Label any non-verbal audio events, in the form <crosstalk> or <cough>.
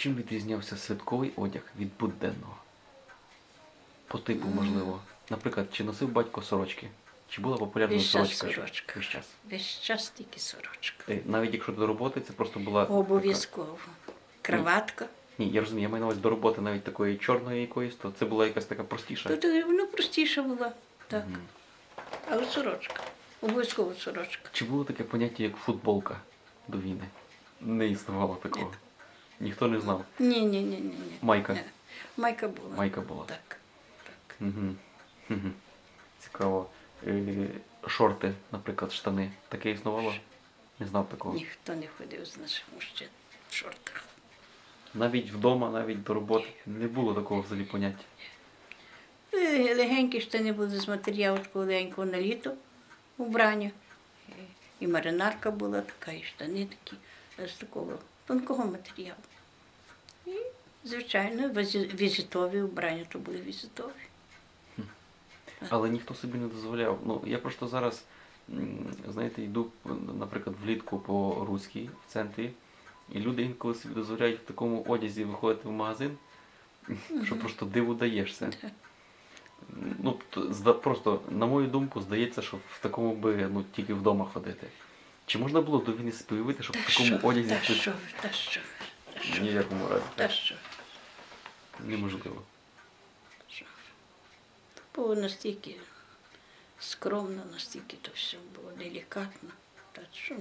Чим відрізнявся святковий одяг від буденного? По типу, можливо. Наприклад, чи носив батько сорочки? Чи була популярна Весь час сорочка? сорочка. Весь час. Весь час тільки сорочка. Е, Навіть якщо до роботи, це просто була. така- Обов'язково. Краватка. Ні, я розумію, я маю на увазі до роботи навіть такої чорної якоїсь, то це була якась така простіша. Тут воно простіше була. Так. Мгм. Але сорочка. Обов'язково сорочка. Чи було таке поняття, як футболка до війни? Не існувало такого. Ніхто не знав. Ні, ні, ні, ні. Майка. Ні. Майка була. Майка була. Так. так. Угу. Цікаво. Е, Шорти, наприклад, штани. Таке існувало? Не знав такого. Ніхто не ходив з наших мужчин в шортах. Навіть вдома, навіть до роботи не було такого взагалі поняття. Е, Легенькі штани були з матеріалу такого легенького на літо убрання. Е, І маринарка була така, і штани такі з такого тонкого матеріалу. І, звичайно, візитові убрання, то були візитові. Але ніхто собі не дозволяв. Ну, я просто зараз, знаєте, йду, наприклад, влітку по Руській в центрі, і люди інколи собі дозволяють в такому одязі виходити в магазин, <laughs> що просто диву даєшся. Ну, просто, на мою думку, здається, що в такому би ну, тільки вдома ходити. Чи можна було до війни собі щоб Та в такому одязі та хтось- що, ви, та що, ви, та що, ви, якому разі. та що, ви, Неможливо. що. ви. Було настільки скромно, настільки то все було делікатно. Та що.